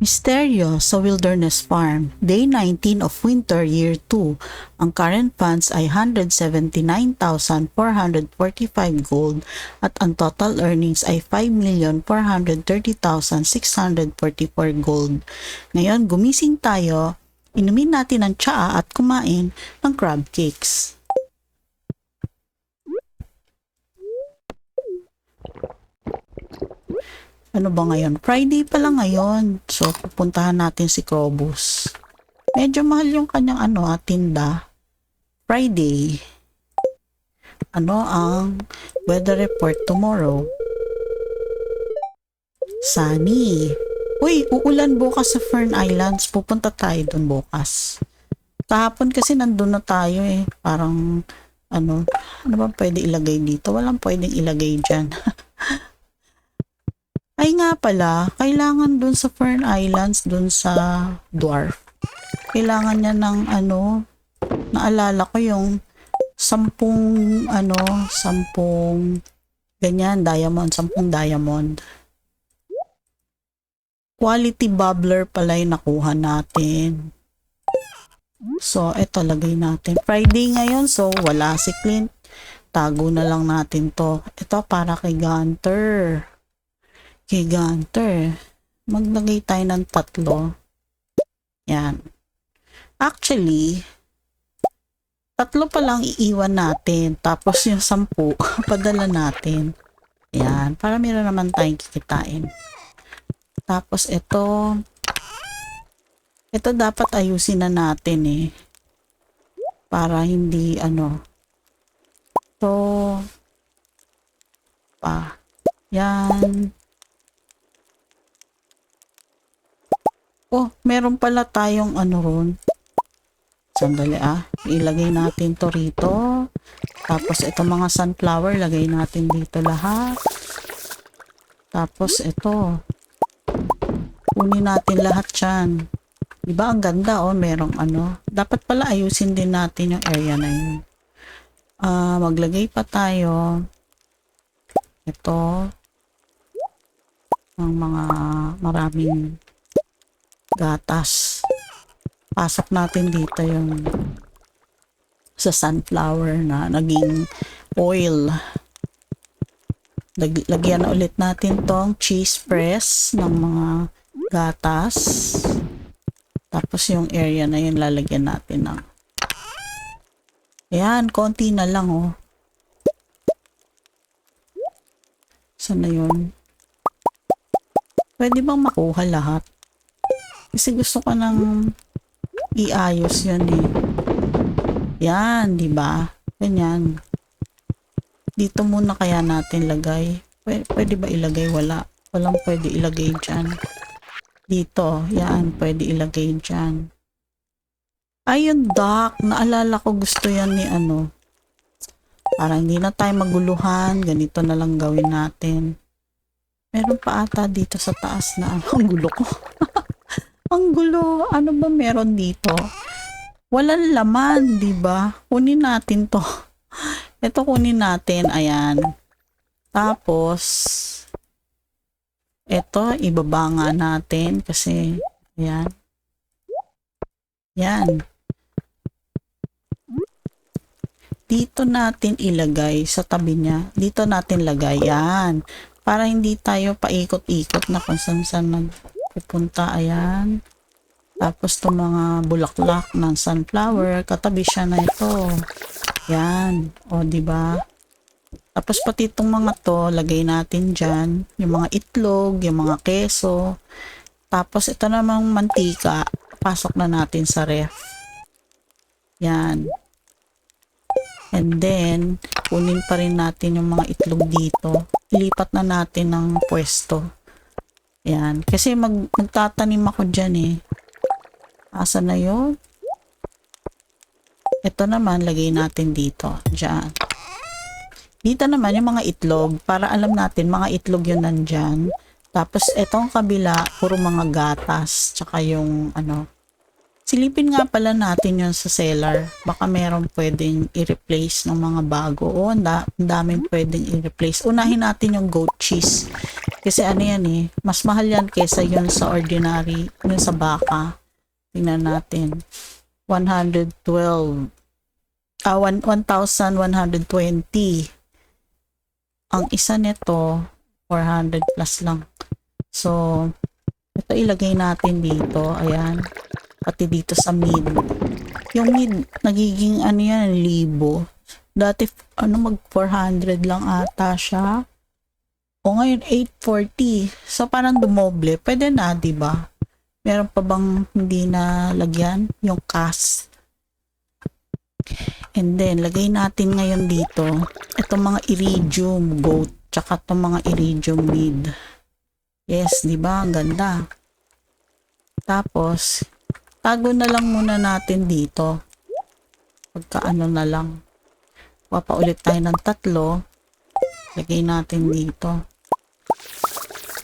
Misteryo sa Wilderness Farm, Day 19 of Winter, Year 2. Ang current funds ay 179,445 gold at ang total earnings ay 5,430,644 gold. Ngayon, gumising tayo, inumin natin ang tsaa at kumain ng crab cakes. Ano ba ngayon? Friday pa lang ngayon. So, pupuntahan natin si Krobus. Medyo mahal yung kanyang ano, ah, tinda. Friday. Ano ang weather report tomorrow? Sunny. Uy, uulan bukas sa Fern Islands. Pupunta tayo dun bukas. Kahapon kasi nandun na tayo eh. Parang, ano, ano ba pwede ilagay dito? Walang pwedeng ilagay dyan. Nga pala, kailangan dun sa Fern Islands, dun sa dwarf. Kailangan niya ng ano, naalala ko yung sampung ano, sampung ganyan, diamond, sampung diamond. Quality bubbler pala yung nakuha natin. So, eto lagay natin. Friday ngayon, so wala si Clint. Tago na lang natin to. Ito para kay Gunter kay Gunter. Maglagay tayo ng tatlo. Yan. Actually, tatlo pa lang iiwan natin. Tapos yung sampu, padala natin. Yan. Para meron naman tayong kikitain. Tapos ito, ito dapat ayusin na natin eh. Para hindi ano. So, pa. Yan. Oh, meron pala tayong ano ron. Sandali ah. Ilagay natin to rito. Tapos ito mga sunflower, lagay natin dito lahat. Tapos ito. Kunin natin lahat yan. Diba ang ganda oh, merong ano. Dapat pala ayusin din natin yung area na yun. Ah, maglagay pa tayo. Ito. Ang mga maraming gatas. Pasok natin dito yung sa sunflower na naging oil. Lag lagyan ulit natin tong cheese press ng mga gatas. Tapos yung area na yun lalagyan natin ng Ayan, konti na lang oh. Saan na yun? Pwede bang makuha lahat? Kasi gusto ko nang iayos yan eh. Yan, di ba? Ganyan. Dito muna kaya natin lagay. Pwede, pwede ba ilagay? Wala. Walang pwede ilagay dyan. Dito, yan, pwede ilagay dyan. Ayun, doc. Naalala ko gusto yan ni ano. Para hindi na tayo maguluhan. Ganito na lang gawin natin. Meron pa ata dito sa taas na. Ang gulo ko. Ang gulo. Ano ba meron dito? Walang laman, 'di ba? Kunin natin 'to. Ito kunin natin, ayan. Tapos ito ibaba nga natin kasi ayan. Yan. Dito natin ilagay sa tabi niya. Dito natin lagay. Yan. Para hindi tayo paikot-ikot na kung saan saan pupunta. Ayan. Tapos itong mga bulaklak ng sunflower, katabi siya na ito. Yan. O, di ba? Tapos pati itong mga to, lagay natin dyan. Yung mga itlog, yung mga keso. Tapos ito namang mantika, pasok na natin sa ref. Yan. And then, kunin pa rin natin yung mga itlog dito. Ilipat na natin ng pwesto. Yan. Kasi mag, magtatanim ako dyan eh. Asa na yun? Ito naman, lagay natin dito. Diyan. Dito naman yung mga itlog. Para alam natin, mga itlog yun nandyan. Tapos, itong kabila, puro mga gatas. Tsaka yung, ano, Silipin nga pala natin yun sa seller. Baka meron pwedeng i-replace ng mga bago. O, ang da- daming pwedeng i-replace. Unahin natin yung goat cheese. Kasi ano yan eh, mas mahal yan kesa yun sa ordinary, yun sa baka. Tingnan natin. 112. Ah, one- 1,120. Ang isa nito, 400 plus lang. So, ito ilagay natin dito. Ayan. Pati dito sa mid. Yung mid, nagiging ano yan, libo. Dati, ano, mag 400 lang ata siya. O ngayon, 840. So, parang dumoble. Pwede na, di ba? Meron pa bang hindi na lagyan? Yung cast. And then, lagay natin ngayon dito, itong mga iridium goat, tsaka itong mga iridium mid. Yes, di ba? Ang ganda. Tapos, tago na lang muna natin dito. Pagka ano na lang. Papaulit tayo ng tatlo. Lagay natin dito.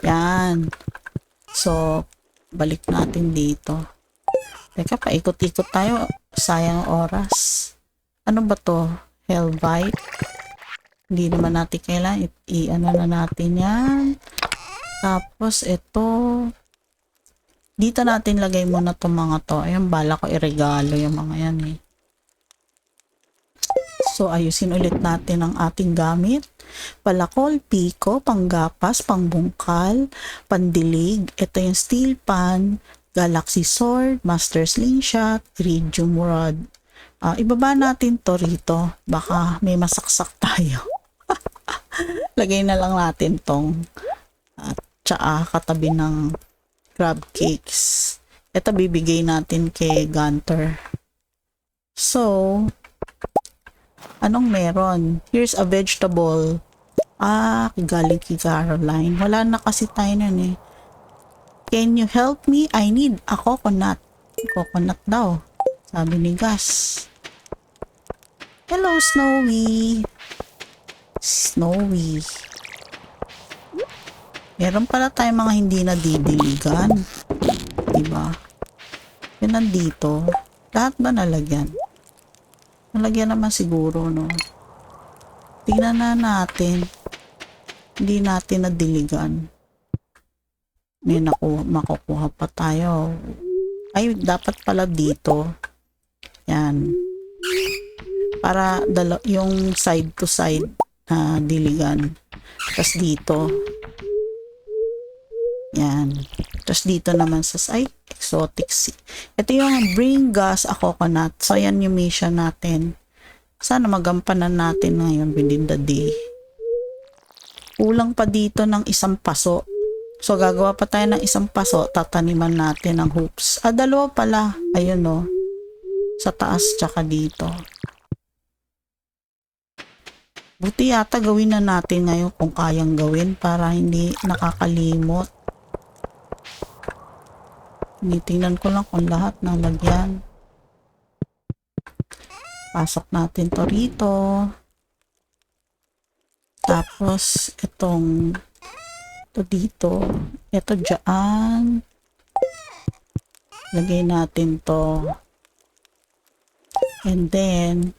Yan. So, balik natin dito. Teka, paikot-ikot tayo. Sayang oras. Ano ba to? Hellbite? Hindi naman natin kailangan. I-ano na natin yan. Tapos, ito. Dito natin lagay muna itong mga to. Ayun, bala ko iregalo yung mga yan eh. So, ayusin ulit natin ang ating gamit. Palakol, piko, panggapas, pangbungkal, pandilig. Ito yung steel pan, galaxy sword, master slingshot, iridium rod. Ah, ibaba natin to rito. Baka may masaksak tayo. Lagay na lang natin tong at tsaka katabi ng crab cakes. Ito bibigay natin kay Gunter. So, anong meron? Here's a vegetable. Ah, galing kay Caroline. Wala na kasi tayo nun eh. Can you help me? I need a coconut. Coconut daw. Sabi ni Gus. Hello, Snowy. Snowy. Meron pala tayong mga hindi nadidiligan. Diba? Yun nandito. Lahat ba nalagyan? Nalagyan naman siguro, no? Tingnan na natin. Hindi natin nadiligan. May naku makukuha pa tayo. Ay, dapat pala dito. Yan. Para yung side to side na diligan. Tapos dito. Yan. Tapos dito naman sa ay, exotic sea. Ito yung bring gas a coconut. So, yan yung mission natin. Sana magampanan natin ngayon within the day. Kulang pa dito ng isang paso. So, gagawa pa tayo ng isang paso. Tataniman natin ng hoops. Ah, dalawa pala. Ayun no. Sa taas tsaka dito. Buti yata gawin na natin ngayon kung kayang gawin para hindi nakakalimot. Tinitingnan ko lang kung lahat ng lagyan. Pasok natin to rito. Tapos, itong ito dito. Ito dyan. Lagay natin to. And then,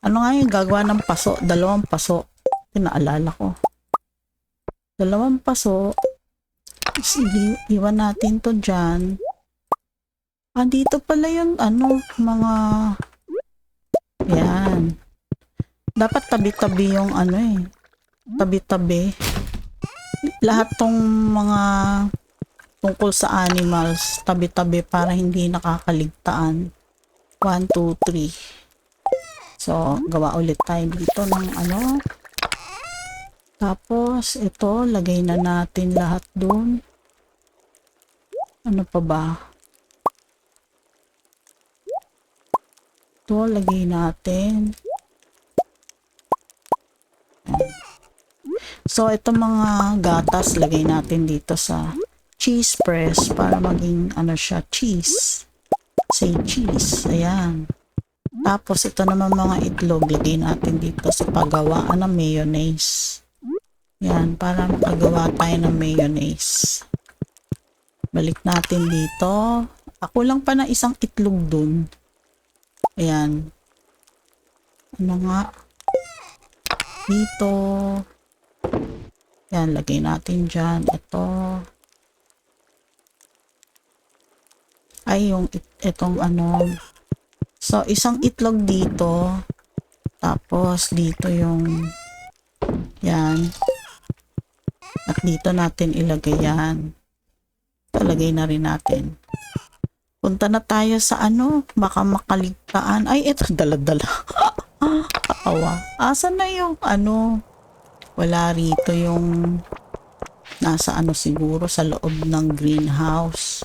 ano nga yung gagawa ng paso? Dalawang paso. Pinaalala ko. Dalawang paso. I- iwan natin to dyan. Ah, dito pala yung ano, mga... Yan. Dapat tabi-tabi yung ano eh. Tabi-tabi. Lahat tong mga tungkol sa animals, tabi-tabi para hindi nakakaligtaan. 1, 2, 3. So, gawa ulit tayo dito ng ano. Tapos, ito, lagay na natin lahat dun. Ano pa ba? Ito, lagay natin. So, ito mga gatas, lagay natin dito sa cheese press para maging, ano siya, cheese. Say cheese. Ayan. Tapos, ito naman mga itlog, lagay natin dito sa paggawaan ng mayonnaise. Yan, para makagawa tayo ng mayonnaise. Balik natin dito. Ako lang pa na isang itlog dun. Ayan. Ano nga? Dito. Yan, lagay natin dyan. Ito. Ay, yung it- itong ano. So, isang itlog dito. Tapos, dito yung yan. At dito natin ilagay yan. Talagay na rin natin. Punta na tayo sa ano, baka makaligtaan. Ay, ito, dala-dala. Kaawa. Asan na yung ano? Wala rito yung nasa ano siguro sa loob ng greenhouse.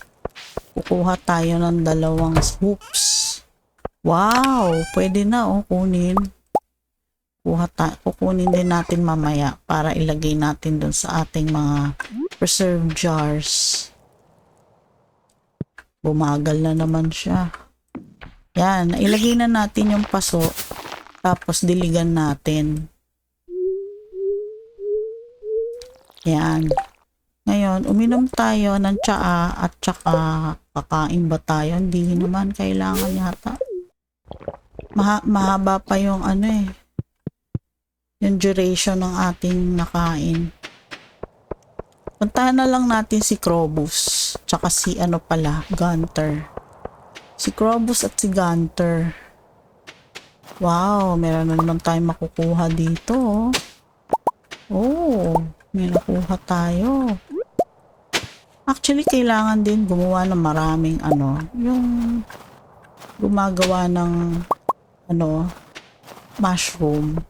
Kukuha tayo ng dalawang hoops. Wow! Pwede na oh, kunin. Kuha ta kukunin din natin mamaya para ilagay natin dun sa ating mga preserve jars. Bumagal na naman siya. Yan, ilagay na natin yung paso. Tapos diligan natin. Yan. Ngayon, uminom tayo ng tsaa at tsaka kakain ba tayo? Hindi naman kailangan yata. Maha mahaba pa yung ano eh. Yung duration ng ating nakain. Puntahan na lang natin si Krobus. Tsaka si ano pala, Gunter. Si Krobus at si Gunter. Wow, meron na naman tayong makukuha dito. oh. Oh, may nakuha tayo. Actually, kailangan din gumawa ng maraming ano, yung gumagawa ng ano, mushroom.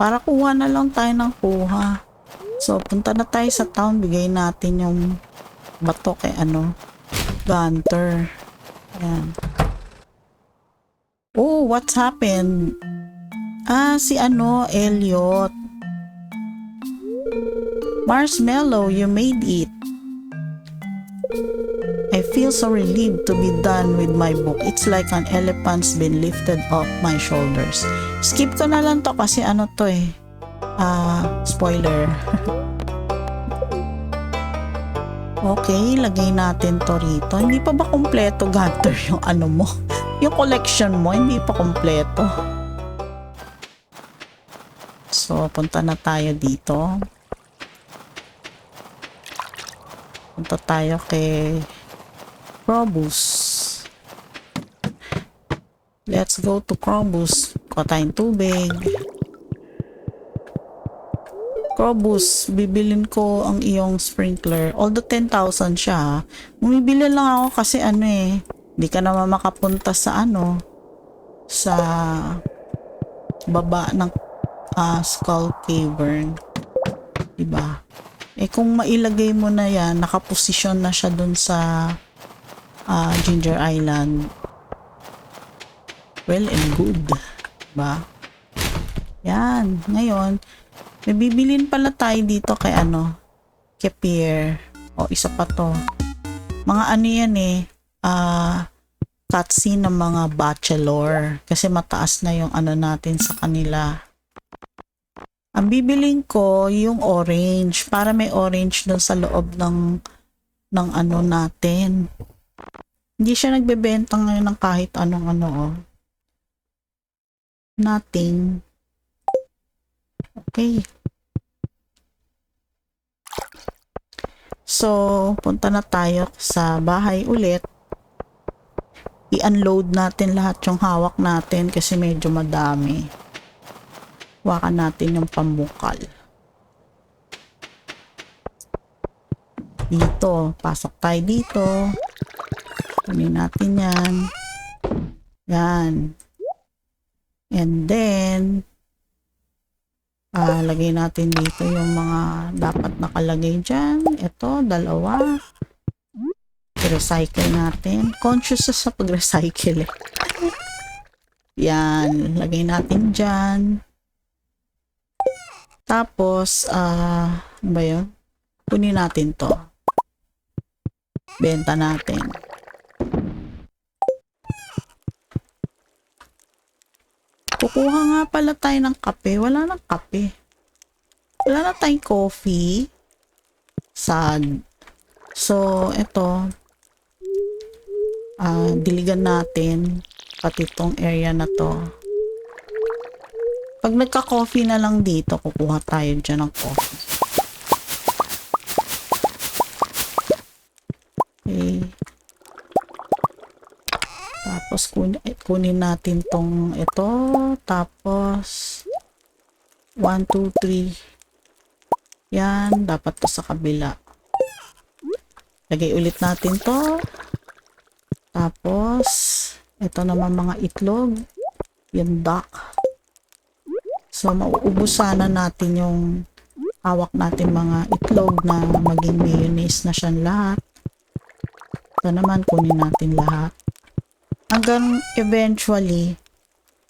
Para kuha na lang tayo ng kuha. So, punta na tayo sa town, bigay natin yung bato kay ano, Gunter. Ayan. Oh, what's happened? Ah, si ano, Elliot. Marshmallow, you made it. I feel so relieved to be done with my book. It's like an elephant's been lifted off my shoulders. Skip ko na lang to kasi ano to eh. Ah, spoiler. okay, lagay natin to rito. Hindi pa ba kompleto, Gunter, yung ano mo? Yung collection mo, hindi pa kompleto. So, punta na tayo dito. Punta tayo kay Krobus. Let's go to Krobus. Kuha tayong tubig. Krobus, bibilin ko ang iyong sprinkler. Although 10,000 siya, bumibili lang ako kasi ano eh, hindi ka naman makapunta sa ano, sa baba ng ah, Skull Cavern. Diba? Eh kung mailagay mo na yan, nakaposisyon na siya dun sa ah, Ginger Island. Well and good. Diba? Yan. Ngayon, may bibilin pala tayo dito kay ano, kay. O, isa pa to. Mga ano yan eh, ah, cutscene ng mga bachelor. Kasi mataas na yung ano natin sa kanila. Ang bibiling ko yung orange para may orange doon sa loob ng ng ano natin. Hindi siya nagbebenta ngayon ng kahit anong ano oh. Nothing. Okay. So, punta na tayo sa bahay ulit. I-unload natin lahat yung hawak natin kasi medyo madami. Wakan natin yung pambukal. Dito. Pasok tayo dito. Kunin natin yan. Yan. And then, ah lagay natin dito yung mga dapat nakalagay dyan. Ito, dalawa. I-recycle natin. Conscious sa pag-recycle eh. Yan. Lagay natin dyan. Tapos, ah, ano ba yun? Kunin natin to. Benta natin. Kukuha nga pala tayo ng kape. Wala nang kape. Wala na tayong coffee. Sad. So, ito. ah, diligan natin pati tong area na to. Pag nagka-coffee na lang dito, kukuha tayo dyan ng coffee. Kunin natin tong ito. Tapos 1, 2, 3. Yan. Dapat to sa kabila. Lagay ulit natin to. Tapos ito naman mga itlog. Yung duck. So mauubos natin yung hawak natin mga itlog na maging mayonnaise na siyang lahat. Ito naman kunin natin lahat. Hanggang eventually,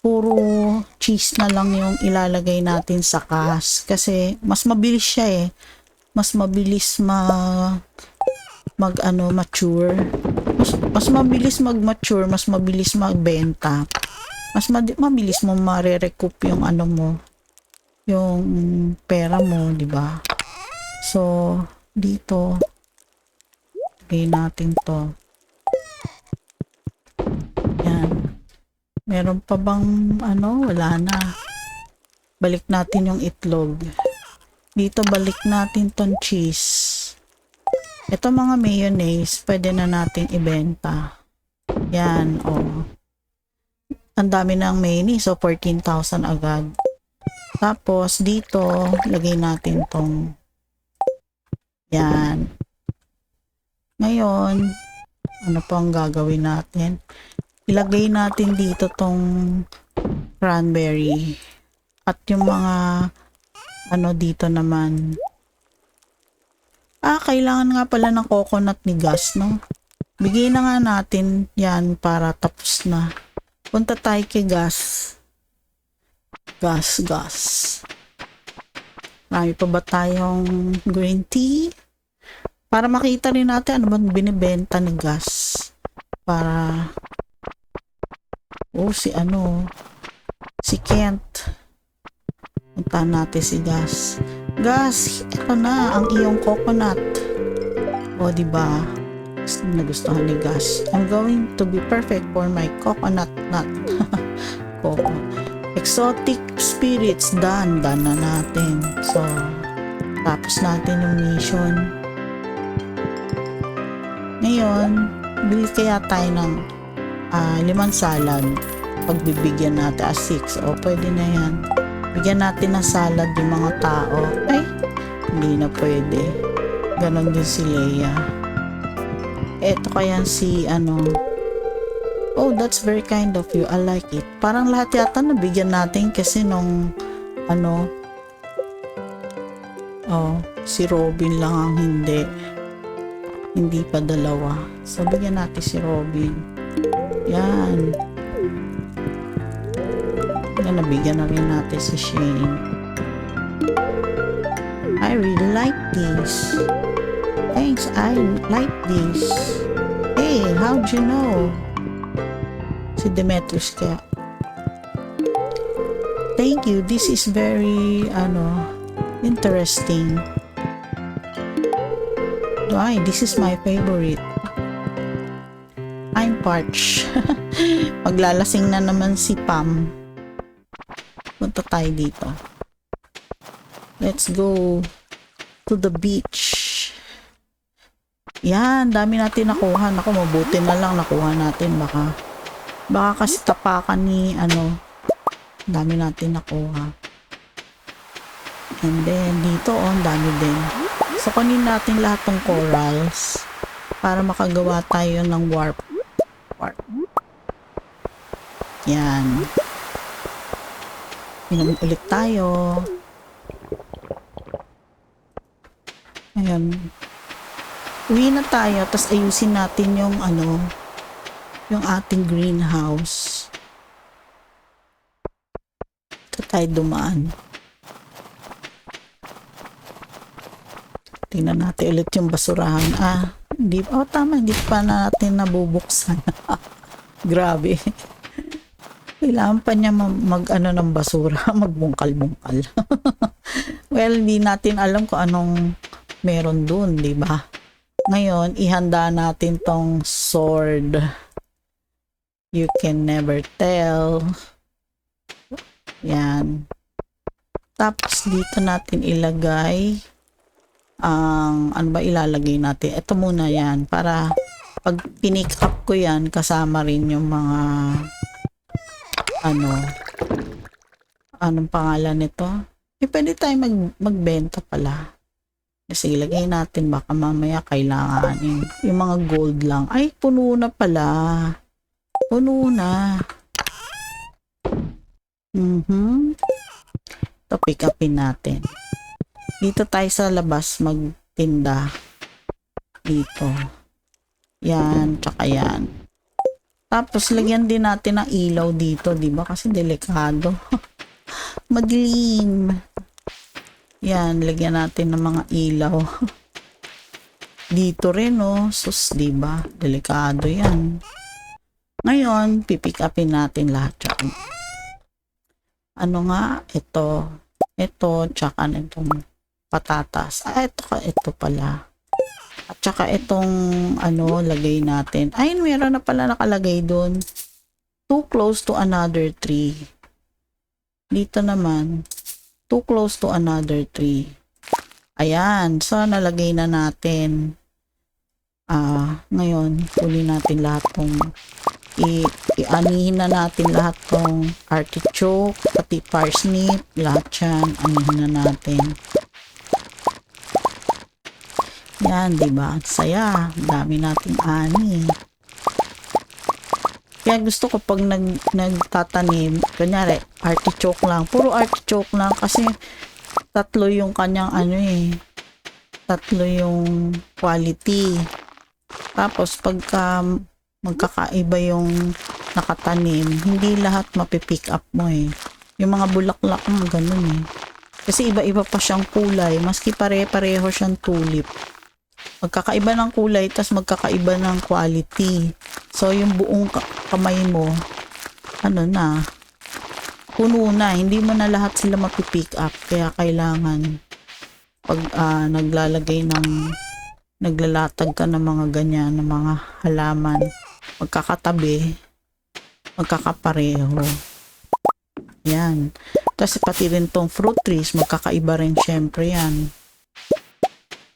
puro cheese na lang yung ilalagay natin sa kas. Kasi mas mabilis siya eh. Mas mabilis ma mag ano mature. Mas, mas mabilis mag-mature, mas mabilis magbenta. Mas mabilis mo mare-recoup yung ano mo, yung pera mo, di ba? So, dito, lagay natin to. Yan. Meron pa bang ano? Wala na. Balik natin yung itlog. Dito balik natin tong cheese. Ito mga mayonnaise, pwede na natin ibenta. Yan, oh. Ang dami ng mayonnaise, so 14,000 agad. Tapos, dito, lagay natin tong yan. Ngayon, ano pa ang gagawin natin? Ilagay natin dito tong cranberry. At yung mga ano dito naman. Ah, kailangan nga pala ng coconut ni gas, no? Bigay na nga natin yan para tapos na. Punta tayo kay gas. Gas, gas. Marami pa ba tayong green tea? Para makita rin natin ano bang binibenta ni gas. Para Oh, si ano, si Kent. Puntahan natin si Gas. Gas, ito na ang iyong coconut. O, di ba? Nagustuhan ni Gas. I'm going to be perfect for my coconut nut. Coco. Exotic spirits, done. Done na natin. So, tapos natin yung mission. Ngayon, bili kaya tayo ng ah, limang salad. Pagbibigyan natin as 6. O, pwede na yan. Bigyan natin ng salad yung mga tao. Ay, hindi na pwede. Ganon din si Leia. Eto kaya si ano. Oh, that's very kind of you. I like it. Parang lahat yata nabigyan natin kasi nung ano. Oh, si Robin lang ang hindi. Hindi pa dalawa. So, bigyan natin si Robin. Yan. Yan, nabigyan na rin natin si Shane. I really like this. Thanks, I like this. Hey, how'd you know? Si Demetrius kaya. Thank you. This is very, ano, interesting. Why? This is my favorite. I'm parched. Maglalasing na naman si Pam. Punta tayo dito. Let's go to the beach. Yan, dami natin nakuha. Naku, mabuti na lang nakuha natin. Baka, baka kasi tapakan ni, ano, dami natin nakuha. And then, dito, oh, dami din. So, kunin natin lahat ng corals para makagawa tayo ng. Warp. Yan. Inom ulit tayo. Ayan. Uwi na tayo, tapos ayusin natin yung ano, yung ating greenhouse. Ito tayo dumaan. Tingnan natin ulit yung basurahan. Ah, hindi, oh tama, hindi pa natin nabubuksan. Grabe. Kailangan pa niya ma- mag ano ng basura, magbungkal-bungkal. well, hindi natin alam kung anong meron dun, di ba? Ngayon, ihanda natin tong sword. You can never tell. Yan. Tapos dito natin ilagay ang ano ba ilalagay natin? Ito muna yan para pag pinick up ko yan kasama rin yung mga ano anong pangalan nito? Eh, pwede tayo mag, magbenta pala. Sige, lagay natin baka mamaya kailanganin. Yung mga gold lang. Ay, puno na pala. Puno na. Mhm. Ito, pick upin natin. Dito tayo sa labas magtinda. Dito. Yan, tsaka yan. Tapos, lagyan din natin ng ilaw dito, di ba? Kasi delikado. Madilim. Yan, lagyan natin ng mga ilaw. Dito rin, oh. Sus, di ba? Delikado yan. Ngayon, pipick upin natin lahat yan. Ano nga? Ito. Ito, tsaka itong patatas. Ah, ito, ito pala. At tsaka itong, ano, lagay natin. Ay, meron na pala nakalagay doon. Too close to another tree. Dito naman, too close to another tree. Ayan, so nalagay na natin. Ah, ngayon, huli natin lahat tong ianihin na natin lahat tong artichoke, pati parsnip, lahat yan, anihin na natin. Yan, di ba? Saya. Dami nating ani. Kaya gusto ko pag nag, nagtatanim, kunyari, artichoke lang. Puro artichoke lang kasi tatlo yung kanyang ano eh. Tatlo yung quality. Tapos pagka magkakaiba yung nakatanim, hindi lahat mapipick up mo eh. Yung mga bulaklak mo, ganun eh. Kasi iba-iba pa siyang kulay, maski pare-pareho siyang tulip. Magkakaiba ng kulay, tas magkakaiba ng quality. So, yung buong ka- kamay mo, ano na, puno na. Hindi mo na lahat sila mapipick up. Kaya kailangan, pag ah, naglalagay ng, naglalatag ka ng mga ganyan, ng mga halaman, magkakatabi, magkakapareho. Yan. Tapos pati rin tong fruit trees, magkakaiba rin syempre yan.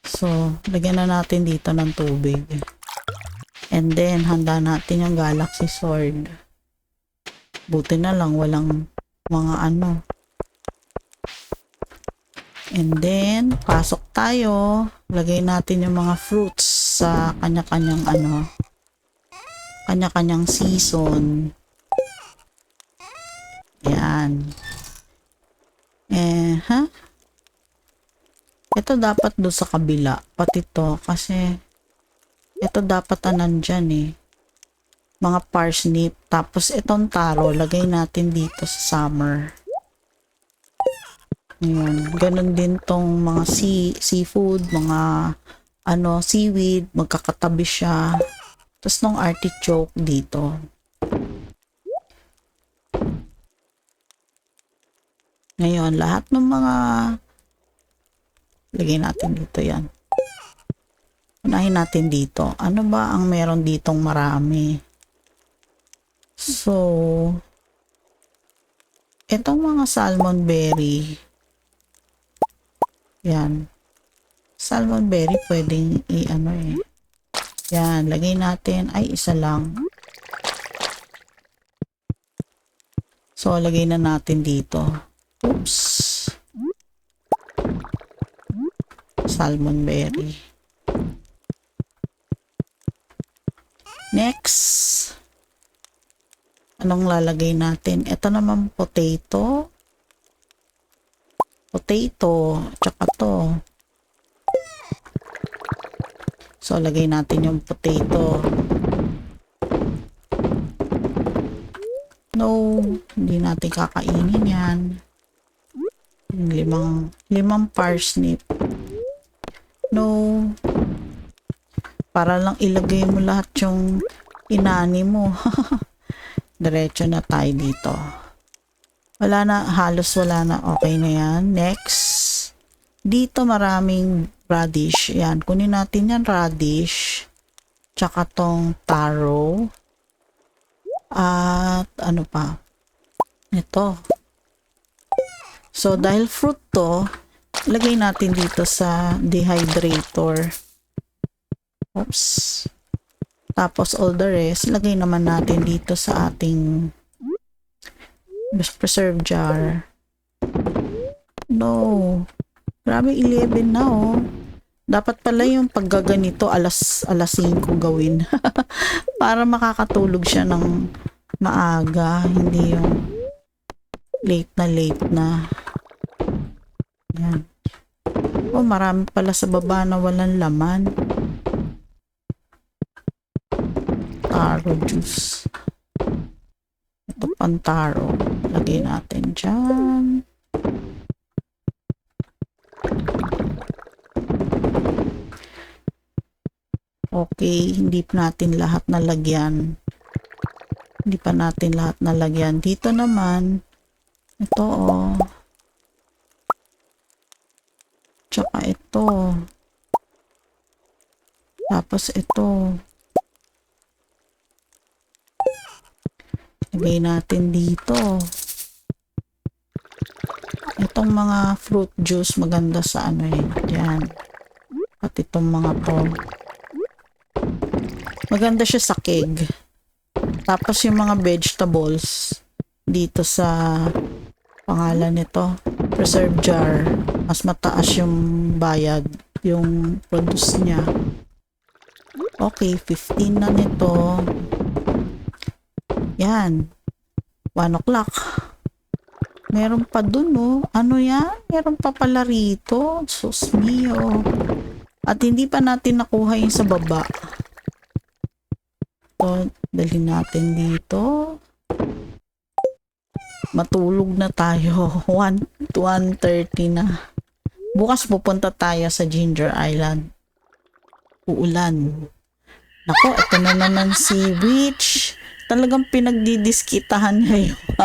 So, lagyan na natin dito ng tubig. And then, handa natin yung galaxy sword. Buti na lang, walang mga ano. And then, pasok tayo. Lagay natin yung mga fruits sa kanya-kanyang ano, kanya-kanyang season. Yan. Eh, ha? Ito dapat do sa kabila. Pati to. Kasi, ito dapat na nandyan eh. Mga parsnip. Tapos, itong taro, lagay natin dito sa summer. Ayan. Ganon din tong mga sea, seafood, mga ano, seaweed, magkakatabi siya. Tapos nung artichoke dito. Ngayon, lahat ng mga lagay natin dito yan. Unahin natin dito. Ano ba ang meron ditong marami? So, itong mga salmon berry, yan. Salmon berry pwedeng i-ano eh. Yan, lagay natin. Ay, isa lang. So, lagay na natin dito. Oops. Salmon berry. Next. Anong lalagay natin? Ito naman potato. Potato. Tsaka to. So, lagay natin yung potato. No, hindi natin kakainin yan. Yung Limang, limang parsnip. No. Para lang ilagay mo lahat yung inani mo. Diretso na tayo dito. Wala na, halos wala na. Okay na yan. Next. Dito maraming radish. Yan, kunin natin yan radish. Tsaka tong taro. At ano pa? Ito. So, dahil fruit to, lagay natin dito sa dehydrator. Oops. Tapos all the rest, lagay naman natin dito sa ating preserve jar. No. Grabe, 11 na oh. Dapat pala yung paggaganito alas alas 5 gawin. Para makakatulog siya ng maaga, hindi yung late na late na. Yan. Oh, marami pala sa baba na walang laman. Taro juice. Ito pang taro. Lagay natin dyan. Okay, hindi pa natin lahat nalagyan. Hindi pa natin lahat nalagyan. Dito naman, ito oh. Tsaka ito. Tapos ito. Lagay natin dito. Itong mga fruit juice maganda sa ano eh. Yan. At itong mga to. Maganda siya sa keg. Tapos yung mga vegetables dito sa pangalan nito, preserve jar. Mas mataas yung bayad, yung produce niya. Okay, 15 na nito. Yan. 1 o'clock. Meron pa dun, oh. Ano yan? Meron pa pala rito. Sus mio. At hindi pa natin nakuha yung sa baba. So, dalhin natin dito. Matulog na tayo. 1 to 1.30 na. Bukas pupunta tayo sa Ginger Island. Uulan. Nako, ito na naman si Witch. Talagang pinagdidiskitahan ngayon.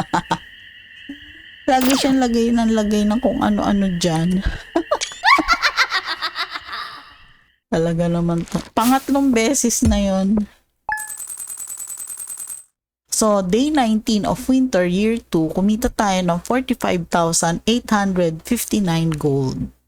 Lagi siyang lagay ng lagay ng kung ano-ano dyan. Talaga naman to. Pangatlong beses na yon. So, day 19 of winter year 2, kumita tayo ng 45,859 gold.